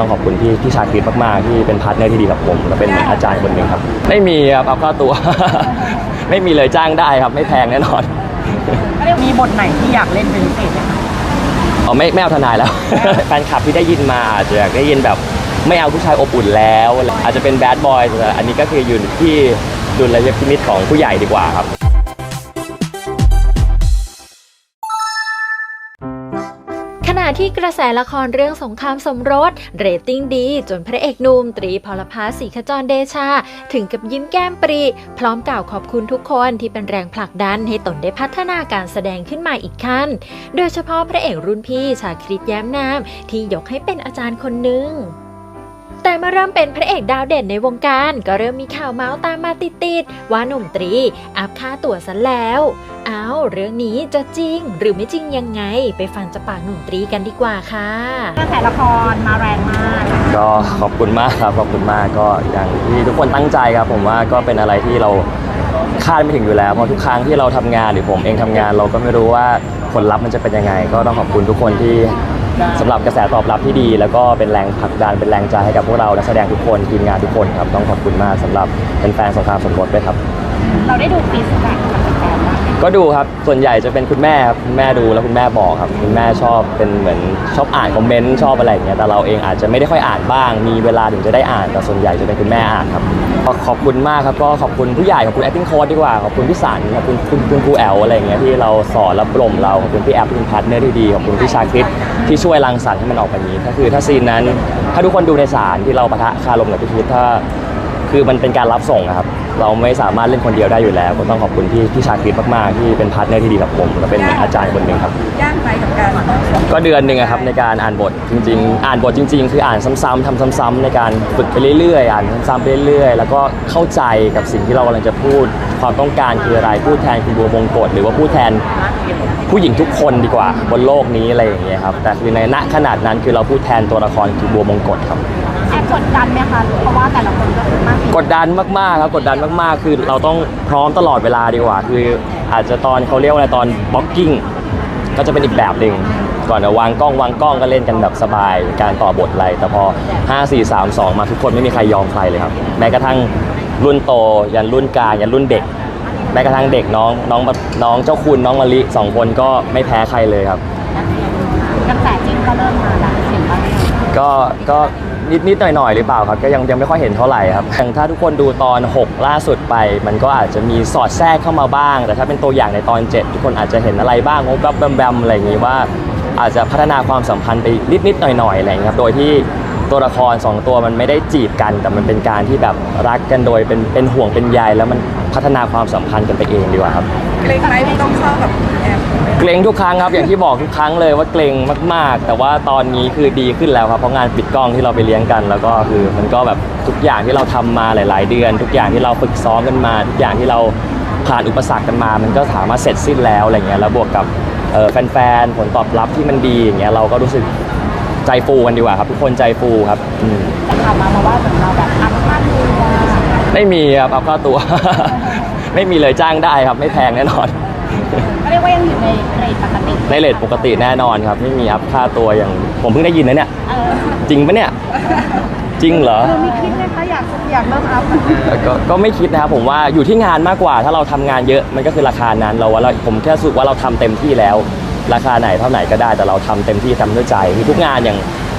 ต้องขอบคุณพี่พี่ชาคริตมากๆที่เป็นพาร์ทเนอร์ที่ดีกับผมและเป็นเหมือนอาจารย์คนหนึ่งครับ ไม่มีครับเอาค่าตัว ไม่มีเลยจ้างได้ครับ ไม่แพงแน่นอนมีบทไหนที่อยากเล่นเป็นพิเศษไหมคะอ๋อไม่ไม่เอาทนายแล้ว แฟนคลับที่ได้ยินมาอาจจะอยากได้ยินแบบไม่เอาผู้ชายอบอุ่นแล้ว อาจจะเป็นแบดบอยแต่อันนี้ก็คืออยู่ที่ดุลยพินิจของผู้ใหญ่ดีกว่าครับ ที่กระแสละครเรื่องสงครามสมรส เรตติ้งดี จนพระเอกหนุ่มตรีพลภาสีขจรเดชา ถึงกับยิ้มแก้มปรี พร้อมกล่าวขอบคุณทุกคนที่เป็นแรงผลักดันให้ตนได้พัฒนาการแสดงขึ้นมาอีกขั้น โดยเฉพาะพระเอกรุ่นพี่ชาคริตแย้มนามที่ยกให้เป็นอาจารย์คนหนึ่ง แต่เมาเริ่มเป็นพระเอกดาวเด่นในวงการ ก็เริ่มมีข่าวเมาส์ตามมาติดๆว่าหนุ่มตรี อัพค่าตั๋วซะแล้วเอาเรื่องนี้จะจริงหรือไม่จริงยังไง ไปฟังจากปากหนุ่มตรีกันดีกว่าค่ะกระแสละครมาแรงมาก ก็ขอบคุณมากครับขอบคุณมากก็อย่างที่ทุกคนตั้งใจครับ ผมว่าก็เป็นอะไรที่เราคาดไม่ถึงอยู่แล้วเพราะทุกครั้งที่เราทำงานหรือผมเองทำงานเราก็ไม่รู้ว่าผลลัพธ์มันจะเป็นยังไง ก็ต้องขอบคุณทุกคนที่ สำหรับกระแสตอบรับที่ดี แล้วก็เป็นแรงผลักดันเป็นแรงใจให้กับพวกเรานักแสดงทุกคนทีมงานทุกคนครับต้องขอบคุณมากสำหรับเป็นแฟนๆสงครามสมรสด้วยครับ เราได้ดูฟีดแบ็กจาก ก็ดูครับ ส่วนใหญ่จะเป็นคุณแม่ครับคุณแม่ดูแล้วคุณแม่บอกครับ คุณแม่ชอบเป็นเหมือนชอบอ่านคอมเมนต์ชอบอะไรอย่างเงี้ย แต่เราเองอาจจะไม่ได้ค่อยอ่านบ้าง มีเวลาถึงจะได้อ่าน แต่ส่วนใหญ่จะเป็นคุณแม่อ่านครับก็ขอบคุณมากครับ ก็ขอบคุณผู้ใหญ่ ขอบคุณ acting coach ดีกว่า ขอบคุณพี่สันขอบคุณคุณคุณครูแอลอะไรอย่างเงี้ยที่เราสอนและปลมเรา ขอบคุณพี่แอปที่เป็นพาร์ทเนอร์ที่ดี ขอบคุณพี่ชาคริตที่ช่วยรังสรรค์ให้มันออกมานี้ ก็คือถ้าซีนนั้น ถ้าทุกคนดูในศาลที่เราปะทะคารมกับพี่คิดถ้า คือมันเป็นการรับส่งนะครับ เราไม่สามารถเล่นคนเดียวได้อยู่แล้วก็ต้องขอบคุณพี่พี่ชาคริตมากๆ ที่เป็นพาร์ทเนอร์ที่ดีกับผมและเป็นเหมือนอาจารย์คนหนึ่งครับ ยากไหมกับการต้องก็เดือนหนึ่งอะครับในการอ่านบทจริง ๆ อ่านบทจริง ๆ คืออ่านซ้ำๆทำซ้ำๆในการฝึกไปเรื่อยๆ อ่านซ้ำๆไปเรื่อยๆ แล้วก็เข้าใจกับสิ่งที่เรากำลังจะพูด ความต้องการคืออะไรพูดแทนคุณบัวบงกฎหรือว่าพูดแทนผู้หญิงทุกคนดีกว่าบนโลกนี้อะไรอย่างเงี้ยครับแต่คือในณขนาดนั้นคือเราพูดแทนตัวละครคือบัวบงกฎครับแอบ กดดันไหมคะเพราะว่าแต่ละคนก็คือมากกดดันมากๆครับกดดันมากๆ คือเราต้องพร้อมตลอดเวลาดีกว่า คืออาจจะตอนเขาเรียกว่าอะไรตอนบล็อกกิ้งก็จะเป็นอีกแบบหนึ่งก่อนจะวางกล้องวางกล้องก็เล่นกันแบบสบายการต่อบทอะไร แต่พอ 5 4 3 2 มาทุกคนไม่มีใครยอมใครเลยครับ แม้กระทั่งรุ่นโต ยันรุ่นกลางยันรุ่นเด็ก แม้กระทั่งเด็กน้องน้องน้องเจ้าคุณน้องมะลิสองคนก็ไม่แพ้ใครเลยครับกระแสจริงก็เริ่มมาแล้วเห็นบ้างไหมก็ก็ นิดนิดหน่อยหน่อยๆหรือเปล่าครับก็ยังยังไม่ค่อยเห็นเท่าไหร่ครับอย่างถ้าทุกคนดูตอน 6 ล่าสุดไป มันก็อาจจะมีสอดแทรกเข้ามาบ้าง แต่ถ้าเป็นตัวอย่างในตอน 7 ทุกคนอาจจะเห็นอะไรบ้างงบแบมแบมๆอะไรอย่างนี้ว่า อาจจะพัฒนาความสัมพันธ์ไปนิดนิดหน่อยหน่อยๆอะไรอย่างนี้ครับโดยที่ตัวละคร 2 ตัวมันไม่ได้จีบกัน แต่มันเป็นการที่แบบรักกันโดยเป็นเป็นห่วงเป็นใยแล้วมันพัฒนาความสัมพันธ์กันไปเองดีกว่าครับ เกรงไหมที่ต้องเข้ากับแอบ เกรงทุกครั้งครับอย่างที่บอกทุกครั้งเลยว่าเกรงมาก ๆ แต่ว่าตอนนี้คือดีขึ้นแล้วครับเพราะงานปิดกล้องที่เราไปเลี้ยงกัน แล้วก็คือมันก็แบบทุกอย่างที่เราทำมาหลาย ๆ เดือน ทุกอย่างที่เราฝึกซ้อมกันมา ทุกอย่างที่เราผ่านอุปสรรคกันมา มันก็สามารถเสร็จสิ้นแล้วอะไรเงี้ยแล้วบวกกับเอ่อแฟน ๆ ผลตอบรับที่มันดีอย่างเงี้ยเราก็รู้สึกใจฟูกันดีกว่าครับ ทุกคนใจฟูครับอืม ข่าวมามาว่าเหมือนเราแบบอัพค่าตัวไม่มีครับเอาค่าตัว ไม่มีเลยจ้างได้ครับ ไม่แพงแน่นอนก็ เรียกว่ายังอยู่ในเรทปกติในเลทปกติแน่นอนครับ ไม่มีอัพค่าตัวอย่างผมเพิ่งได้ยินนะเนี่ย เออจริงปะเนี่ย จริงเหรอคือไม่คิดนะคะอยากอยากเริ่มอัพก็ก็ไม่คิดนะครับผมว่าอยู่ที่งานมากกว่า ถ้าเราทำงานเยอะมันก็คือราคานั้นเราว่าเราผมแค่รู้สึกว่าเราทำเต็มที่แล้ว ราคาไหนเท่าไหร่ก็ได้แต่เราทำเต็มที่ทำด้วยใจคือทุกงานอย่าง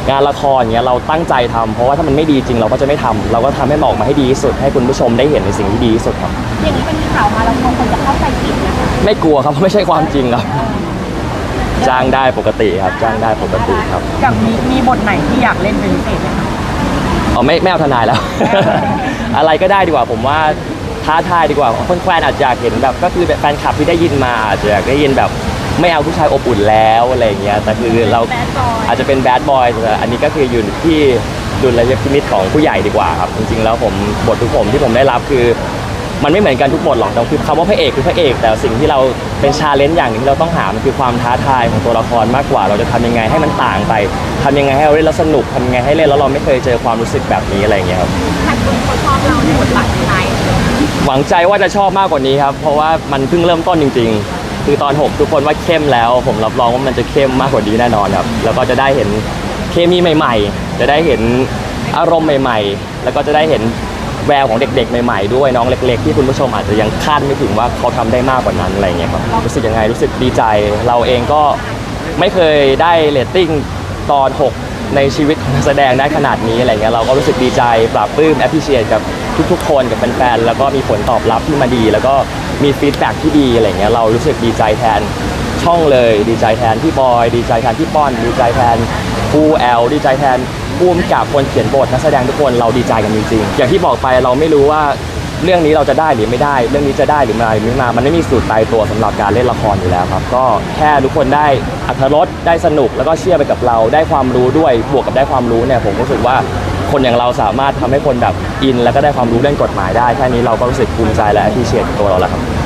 งานละครอย่างเงี้ยเราตั้งใจทำเพราะว่าถ้ามันไม่ดีจริงเราก็จะไม่ทำเราก็ทำให้มันออกมาให้ดีที่สุดให้คุณผู้ชมได้เห็นในสิ่งที่ดีที่สุดครับ อย่างนี้เป็นข่าวมาแล้วคน ไม่กลัวครับเพราะไม่ใช่ความจริงครับ จ้างได้ปกติครับ จ้างได้ปกติครับอย่างมีมีบทไหนที่อยากเล่นเป็นพิเศษไหมคะอ๋อไม่ไม่เอาทนายแล้ว อะไรก็ได้ดีกว่าผมว่าท้าทายดีกว่าคนแฟนอาจจะอยากเห็นแบบ ก็คือแฟนคลับที่ได้ยินมาอาจจะอยากได้ยินแบบ ไม่เอาผู้ชายอบอุ่นแล้วอะไรอย่างเงี้ยแต่คือเราแบดบอยอาจจะเป็นแบดบอยแต่อันนี้ก็คืออยู่ที่ดุลยพินิจของผู้ใหญ่ดีกว่าครับ จริงๆแล้วผมบททุกผมที่ผมได้รับคือ มันไม่เหมือนกันทุกบทหรอกแต่คือคำว่าพระเอกคือพระเอก แต่สิ่งที่เราเป็นชาเลนจ์อย่างหนึงที่เราต้องหามันคือความท้าทายของตัวละครมากกว่า เราจะทำยังไงให้มันต่างไปทำยังไงให้เราเล่นแล้วสนุกทำยังไงให้เล่นแล้วเราไม่เคยเจอความรู้สึกแบบนี้อะไรอย่างเงี้ยครับหลายคนเขาชอบเราในบทบาทไหนหวังใจว่าจะชอบมากกว่านี้ครับเพราะว่ามันเพิ่งเริ่มต้นจริง ๆ คือตอน 6 ทุกคนว่าเข้มแล้ว ผมรับรองว่ามันจะเข้มมากกว่านี้แน่นอนครับแล้วก็จะได้เห็นเคมีใหม่ ๆ จะได้เห็นอารมณ์ใหม่ ๆ แล้วก็จะได้เห็น แววของเด็ก ๆ ใหม่ๆด้วยน้องเล็ก ๆ ที่คุณผู้ชมอาจจะยังคาดไม่ถึงว่าเขาทำได้มากกว่านั้นอะไรเงี้ยครับรู้สึกยังไงรู้สึกดีใจ เราเองก็ไม่เคยได้เรตติ้งตอน 6 ในชีวิตของนักแสดงได้ขนาดนี้อะไรเงี้ยเราก็รู้สึกดีใจปราบปลื้มแอพพิเชียกับทุกๆ คนกับแฟนๆแล้วก็มีผลตอบรับที่มาดี แล้วก็มีฟีดแบ็กที่ดีอะไรเงี้ยเรารู้สึกดีใจแทน ช่องเลย ดีใจแทนพี่บอย ดีใจแทนพี่ป้อน ดีใจแทนผู้แอลดีใจแทนผู้กำกับคนเขียนบทนักแสดงทุกคนเราดีใจกันจริงๆอย่างที่บอกไปเราไม่รู้ว่าเรื่องนี้เราจะได้หรือไม่ได้ เรื่องนี้จะได้หรือไมาหรือไม่มา มันไม่มีสูตรตายตัวสำหรับการเล่นละครอยู่แล้วครับ ก็แค่ทุกคนได้อัธรสได้สนุกแล้วก็เชื่อไปกับเรา ได้ความรู้ด้วย บวกกับได้ความรู้เนี่ยผมรู้สึกว่าคนอย่างเราสามารถทำให้คนแบบอิน แล้วก็ได้ความรู้เรื่องกฎหมายได้ แค่นี้เราก็รู้สึกภูมิใจและที่เชียร์ตัวเราแล้วครับ